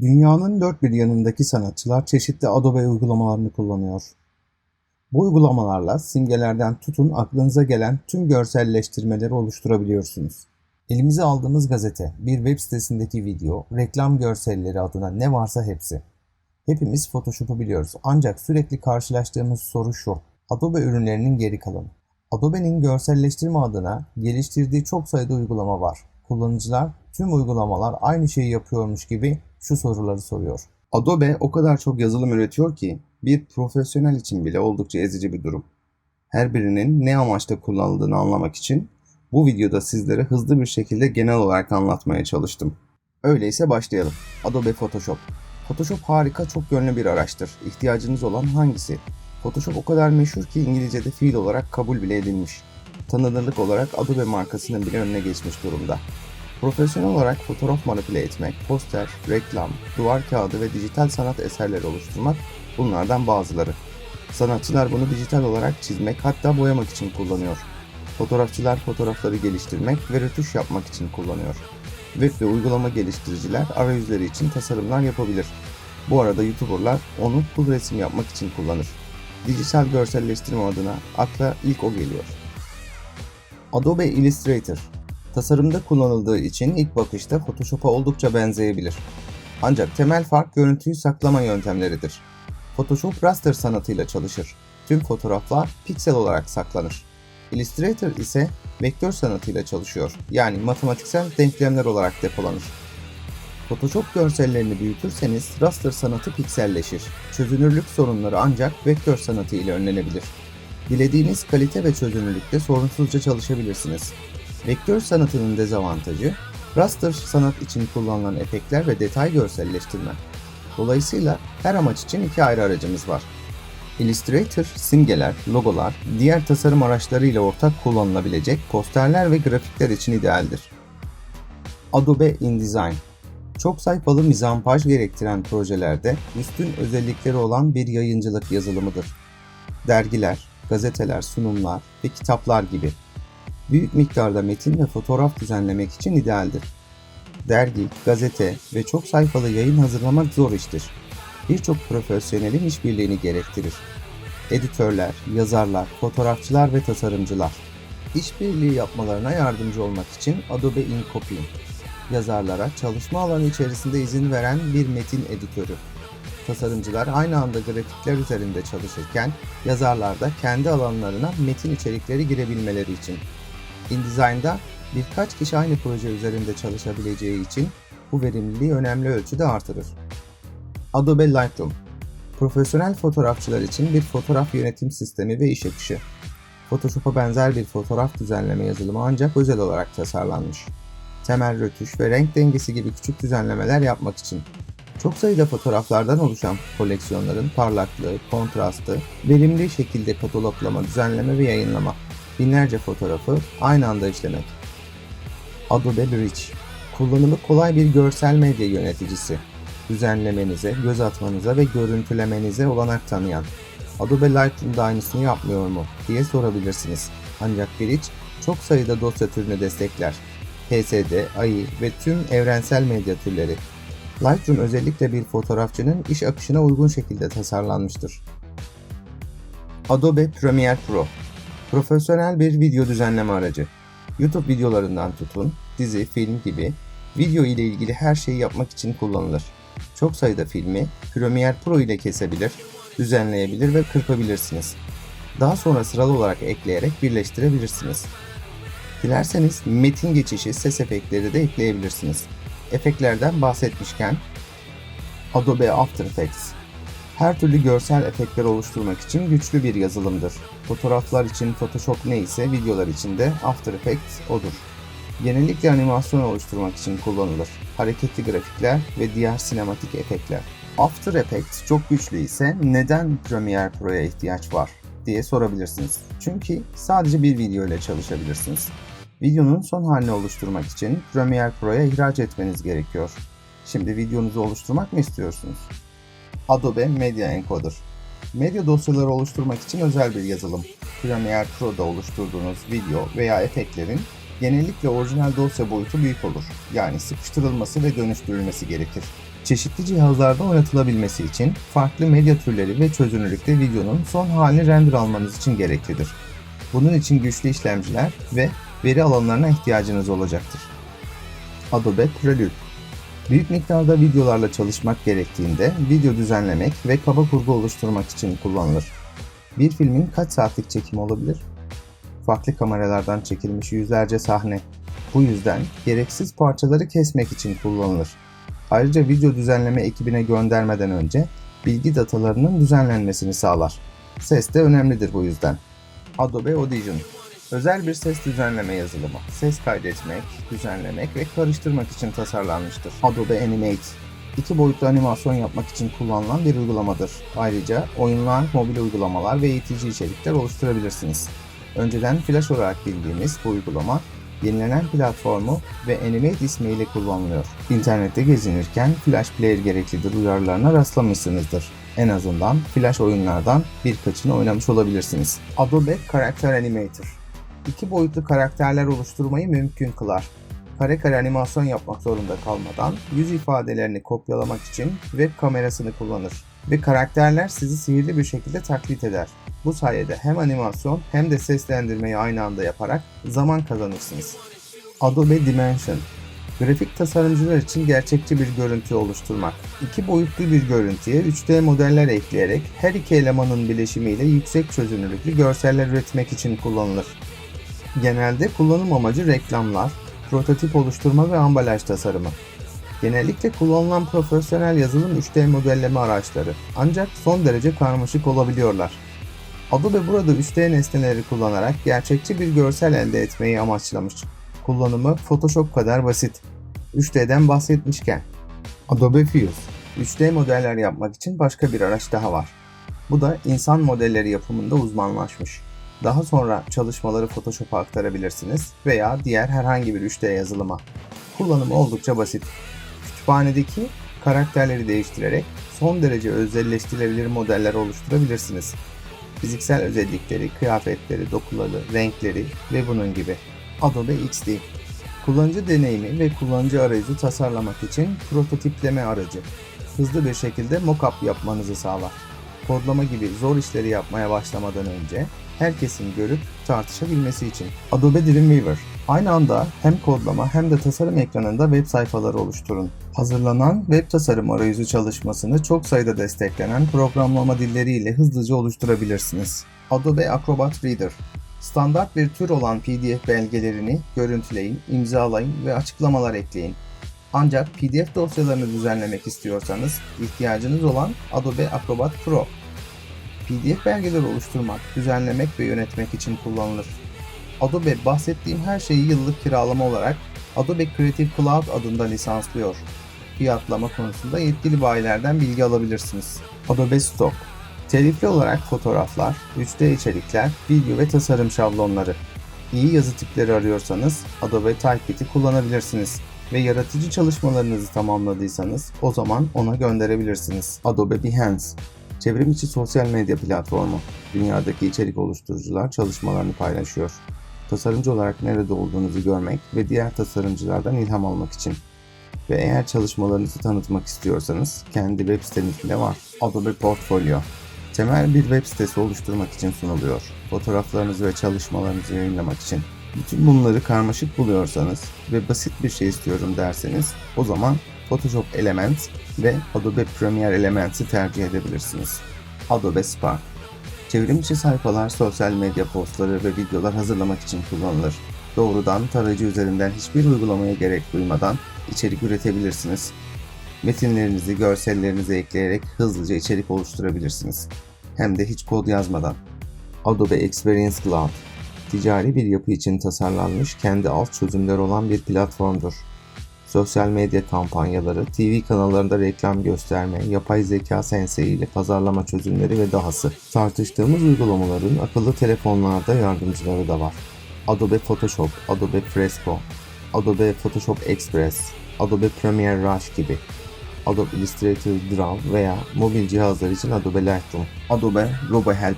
Dünyanın dört bir yanındaki sanatçılar çeşitli Adobe uygulamalarını kullanıyor. Bu uygulamalarla simgelerden tutun aklınıza gelen tüm görselleştirmeleri oluşturabiliyorsunuz. Elimize aldığımız gazete, bir web sitesindeki video, reklam görselleri adına ne varsa hepsi. Hepimiz Photoshop'u biliyoruz ancak sürekli karşılaştığımız soru şu. Adobe ürünlerinin geri kalanı. Adobe'nin görselleştirme adına geliştirdiği çok sayıda uygulama var. Kullanıcılar tüm uygulamalar aynı şeyi yapıyormuş gibi şu soruları soruyor. Adobe o kadar çok yazılım üretiyor ki bir profesyonel için bile oldukça ezici bir durum. Her birinin ne amaçla kullanıldığını anlamak için bu videoda sizlere hızlı bir şekilde genel olarak anlatmaya çalıştım. Öyleyse başlayalım. Adobe Photoshop. Photoshop harika, çok yönlü bir araçtır. İhtiyacınız olan hangisi? Photoshop o kadar meşhur ki İngilizce'de fiil olarak kabul bile edilmiş. Tanınırlık olarak Adobe markasının bile önüne geçmiş durumda. Profesyonel olarak fotoğraf manipüle etmek, poster, reklam, duvar kağıdı ve dijital sanat eserleri oluşturmak bunlardan bazıları. Sanatçılar bunu dijital olarak çizmek hatta boyamak için kullanıyor. Fotoğrafçılar fotoğrafları geliştirmek ve rötuş yapmak için kullanıyor. Web ve uygulama geliştiriciler arayüzleri için tasarımlar yapabilir. Bu arada YouTuber'lar onu full resim yapmak için kullanır. Dijital görselleştirme adına akla ilk o geliyor. Adobe Illustrator Tasarımda kullanıldığı için ilk bakışta Photoshop'a oldukça benzeyebilir. Ancak temel fark görüntüyü saklama yöntemleridir. Photoshop raster sanatıyla çalışır. Tüm fotoğraflar piksel olarak saklanır. Illustrator ise vektör sanatıyla çalışıyor. Yani matematiksel denklemler olarak depolanır. Photoshop görsellerini büyütürseniz raster sanatı pikselleşir. Çözünürlük sorunları ancak vektör sanatı ile önlenebilir. Dilediğiniz kalite ve çözünürlükte sorunsuzca çalışabilirsiniz. Vektör sanatının dezavantajı, raster sanat için kullanılan efektler ve detay görselleştirme. Dolayısıyla her amaç için iki ayrı aracımız var. Illustrator, simgeler, logolar, diğer tasarım araçlarıyla ortak kullanılabilecek posterler ve grafikler için idealdir. Adobe InDesign çok sayfalı mizampaj gerektiren projelerde üstün özellikleri olan bir yayıncılık yazılımıdır. Dergiler, gazeteler, sunumlar ve kitaplar gibi büyük miktarda metin ve fotoğraf düzenlemek için idealdir. Dergi, gazete ve çok sayfalı yayın hazırlamak zor iştir. Birçok profesyonelin işbirliğini gerektirir. Editörler, yazarlar, fotoğrafçılar ve tasarımcılar. İşbirliği yapmalarına yardımcı olmak için Adobe InCopy, yazarlara çalışma alanı içerisinde izin veren bir metin editörü. Tasarımcılar aynı anda grafikler üzerinde çalışırken yazarlar da kendi alanlarına metin içerikleri girebilmeleri için. InDesign'da birkaç kişi aynı proje üzerinde çalışabileceği için bu verimliliği önemli ölçüde artırır. Adobe Lightroom Profesyonel fotoğrafçılar için bir fotoğraf yönetim sistemi ve iş akışı. Photoshop'a benzer bir fotoğraf düzenleme yazılımı ancak özel olarak tasarlanmış. Temel rötuş ve renk dengesi gibi küçük düzenlemeler yapmak için. Çok sayıda fotoğraflardan oluşan koleksiyonların parlaklığı, kontrastı, verimli şekilde kataloglama, düzenleme ve yayınlama binlerce fotoğrafı aynı anda işlemek. Adobe Bridge Kullanımı kolay bir görsel medya yöneticisi. Düzenlemenize, göz atmanıza ve görüntülemenize olanak tanıyan. Adobe Lightroom da aynısını yapmıyor mu diye sorabilirsiniz. Ancak Bridge çok sayıda dosya türünü destekler. PSD, AI ve tüm evrensel medya türleri. Lightroom özellikle bir fotoğrafçının iş akışına uygun şekilde tasarlanmıştır. Adobe Premiere Pro Profesyonel bir video düzenleme aracı. YouTube videolarından tutun, dizi, film gibi video ile ilgili her şeyi yapmak için kullanılır. Çok sayıda filmi Premiere Pro ile kesebilir, düzenleyebilir ve kırpabilirsiniz. Daha sonra sıralı olarak ekleyerek birleştirebilirsiniz. Dilerseniz metin geçişi, ses efektleri de ekleyebilirsiniz. Efektlerden bahsetmişken Adobe After Effects her türlü görsel efektler oluşturmak için güçlü bir yazılımdır. Fotoğraflar için Photoshop neyse videolar için de After Effects odur. Genellikle animasyon oluşturmak için kullanılır. Hareketli grafikler ve diğer sinematik efektler. After Effects çok güçlü ise neden Premiere Pro'ya ihtiyaç var diye sorabilirsiniz. Çünkü sadece bir video ile çalışabilirsiniz. Videonun son halini oluşturmak için Premiere Pro'ya ihraç etmeniz gerekiyor. Şimdi videonuzu oluşturmak mı istiyorsunuz? Adobe Media Encoder. Medya dosyaları oluşturmak için özel bir yazılım. Premiere Pro'da oluşturduğunuz video veya efektlerin genellikle orijinal dosya boyutu büyük olur. Yani sıkıştırılması ve dönüştürülmesi gerekir. Çeşitli cihazlarda oynatılabilmesi için farklı medya türleri ve çözünürlükte videonun son halini render almanız için gereklidir. Bunun için güçlü işlemciler ve veri alanlarına ihtiyacınız olacaktır. Adobe Prelude Büyük miktarda videolarla çalışmak gerektiğinde video düzenlemek ve kaba kurgu oluşturmak için kullanılır. Bir filmin kaç saatlik çekimi olabilir? Farklı kameralardan çekilmiş yüzlerce sahne. Bu yüzden gereksiz parçaları kesmek için kullanılır. Ayrıca video düzenleme ekibine göndermeden önce bilgi datalarının düzenlenmesini sağlar. Ses de önemlidir bu yüzden. Adobe Audition Özel bir ses düzenleme yazılımı. Ses kaydetmek, düzenlemek ve karıştırmak için tasarlanmıştır. Adobe Animate iki boyutlu animasyon yapmak için kullanılan bir uygulamadır. Ayrıca oyunlar, mobil uygulamalar ve eğitici içerikler oluşturabilirsiniz. Önceden Flash olarak bildiğimiz bu uygulama yenilenen platformu ve Animate ismiyle kullanılıyor. İnternette gezinirken Flash Player gereklidir uyarılarına rastlamışsınızdır. En azından Flash oyunlardan birkaçını oynamış olabilirsiniz. Adobe Character Animator iki boyutlu karakterler oluşturmayı mümkün kılar. Kare kare animasyon yapmak zorunda kalmadan yüz ifadelerini kopyalamak için web kamerasını kullanır ve karakterler sizi sihirli bir şekilde taklit eder. Bu sayede hem animasyon hem de seslendirmeyi aynı anda yaparak zaman kazanırsınız. Adobe Dimension Grafik tasarımcılar için gerçekçi bir görüntü oluşturmak. İki boyutlu bir görüntüye 3D modeller ekleyerek her iki elemanın bileşimiyle yüksek çözünürlüklü görseller üretmek için kullanılır. Genelde kullanım amacı reklamlar, prototip oluşturma ve ambalaj tasarımı. Genellikle kullanılan profesyonel yazılım 3D modelleme araçları ancak son derece karmaşık olabiliyorlar. Adobe burada 3D nesneleri kullanarak gerçekçi bir görsel elde etmeyi amaçlamış. Kullanımı Photoshop kadar basit. 3D'den bahsetmişken. Adobe Fuse 3D modeller yapmak için başka bir araç daha var. Bu da insan modelleri yapımında uzmanlaşmış. Daha sonra çalışmaları Photoshop'a aktarabilirsiniz veya diğer herhangi bir 3D yazılıma. Kullanımı oldukça basit. Kütüphanedeki karakterleri değiştirerek son derece özelleştirilebilir modeller oluşturabilirsiniz. Fiziksel özellikleri, kıyafetleri, dokuları, renkleri ve bunun gibi. Adobe XD Kullanıcı deneyimi ve kullanıcı arayüzü tasarlamak için prototipleme aracı. Hızlı bir şekilde mockup yapmanızı sağlar. Kodlama gibi zor işleri yapmaya başlamadan önce herkesin görüp tartışabilmesi için. Adobe Dreamweaver Aynı anda hem kodlama hem de tasarım ekranında web sayfaları oluşturun. Hazırlanan web tasarım arayüzü çalışmasını çok sayıda desteklenen programlama dilleriyle hızlıca oluşturabilirsiniz. Adobe Acrobat Reader Standart bir tür olan PDF belgelerini görüntüleyin, imzalayın ve açıklamalar ekleyin. Ancak PDF dosyalarını düzenlemek istiyorsanız ihtiyacınız olan Adobe Acrobat Pro. PDF belgeler oluşturmak, düzenlemek ve yönetmek için kullanılır. Adobe bahsettiğim her şeyi yıllık kiralama olarak Adobe Creative Cloud adında lisanslıyor. Fiyatlama konusunda yetkili bayilerden bilgi alabilirsiniz. Adobe Stock Telifli olarak fotoğraflar, 3D içerikler, video ve tasarım şablonları. İyi yazı tipleri arıyorsanız Adobe Typekit'i kullanabilirsiniz ve yaratıcı çalışmalarınızı tamamladıysanız o zaman ona gönderebilirsiniz. Adobe Behance Çevrim içi sosyal medya platformu. Dünyadaki içerik oluşturucular çalışmalarını paylaşıyor. Tasarımcı olarak nerede olduğunuzu görmek ve diğer tasarımcılardan ilham almak için. Ve eğer çalışmalarınızı tanıtmak istiyorsanız kendi web sitemiz bile var. Adobe Portfolio. Temel bir web sitesi oluşturmak için sunuluyor. Fotoğraflarınızı ve çalışmalarınızı yayınlamak için. Bütün bunları karmaşık buluyorsanız ve basit bir şey istiyorum derseniz o zaman Photoshop Elements ve Adobe Premiere Elements'i tercih edebilirsiniz. Adobe Spark Çevrimçi sayfalar, sosyal medya postları ve videolar hazırlamak için kullanılır. Doğrudan tarayıcı üzerinden hiçbir uygulamaya gerek duymadan içerik üretebilirsiniz. Metinlerinizi, görsellerinizi ekleyerek hızlıca içerik oluşturabilirsiniz. Hem de hiç kod yazmadan. Adobe Experience Cloud ticari bir yapı için tasarlanmış kendi alt çözümler olan bir platformdur sosyal medya kampanyaları, TV kanallarında reklam gösterme, yapay zeka senseyi pazarlama çözümleri ve dahası. Tartıştığımız uygulamaların akıllı telefonlarda yardımcıları da var. Adobe Photoshop, Adobe Fresco, Adobe Photoshop Express, Adobe Premiere Rush gibi. Adobe Illustrator Draw veya mobil cihazlar için Adobe Lightroom. Adobe RoboHelp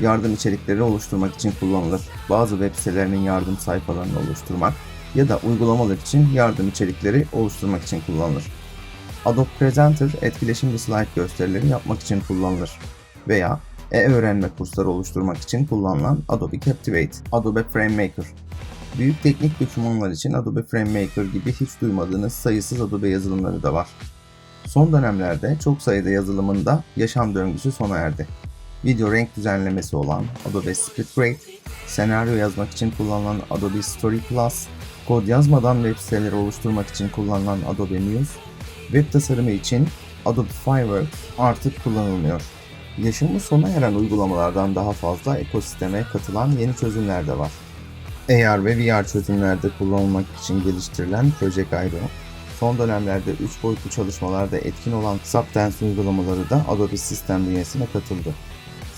yardım içerikleri oluşturmak için kullanılır. Bazı web sitelerinin yardım sayfalarını oluşturmak ya da uygulamalar için yardım içerikleri oluşturmak için kullanılır. Adobe Presenter etkileşimli slide gösterileri yapmak için kullanılır veya e-öğrenme kursları oluşturmak için kullanılan Adobe Captivate, Adobe FrameMaker. Büyük teknik dokümanlar için Adobe FrameMaker gibi hiç duymadığınız sayısız Adobe yazılımları da var. Son dönemlerde çok sayıda yazılımında yaşam döngüsü sona erdi. Video renk düzenlemesi olan Adobe SplitGrade, senaryo yazmak için kullanılan Adobe Story Plus, kod yazmadan web siteleri oluşturmak için kullanılan Adobe Muse, web tasarımı için Adobe Fireworks artık kullanılmıyor. Yaşamı sona eren uygulamalardan daha fazla ekosisteme katılan yeni çözümler de var. AR ve VR çözümlerde kullanılmak için geliştirilen Project IDO, son dönemlerde 3 boyutlu çalışmalarda etkin olan Substance uygulamaları da Adobe System bünyesine katıldı.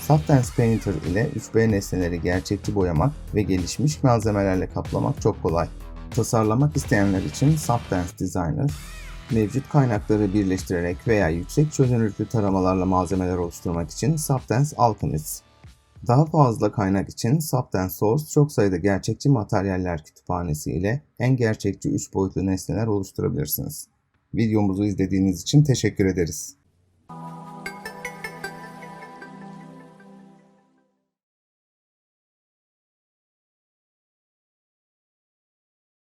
Substance Painter ile 3B nesneleri gerçekçi boyamak ve gelişmiş malzemelerle kaplamak çok kolay. Tasarlamak isteyenler için Substance Designer, mevcut kaynakları birleştirerek veya yüksek çözünürlüklü taramalarla malzemeler oluşturmak için Substance Alchemist. Daha fazla kaynak için Substance Source çok sayıda gerçekçi materyaller kütüphanesi ile en gerçekçi 3 boyutlu nesneler oluşturabilirsiniz. Videomuzu izlediğiniz için teşekkür ederiz.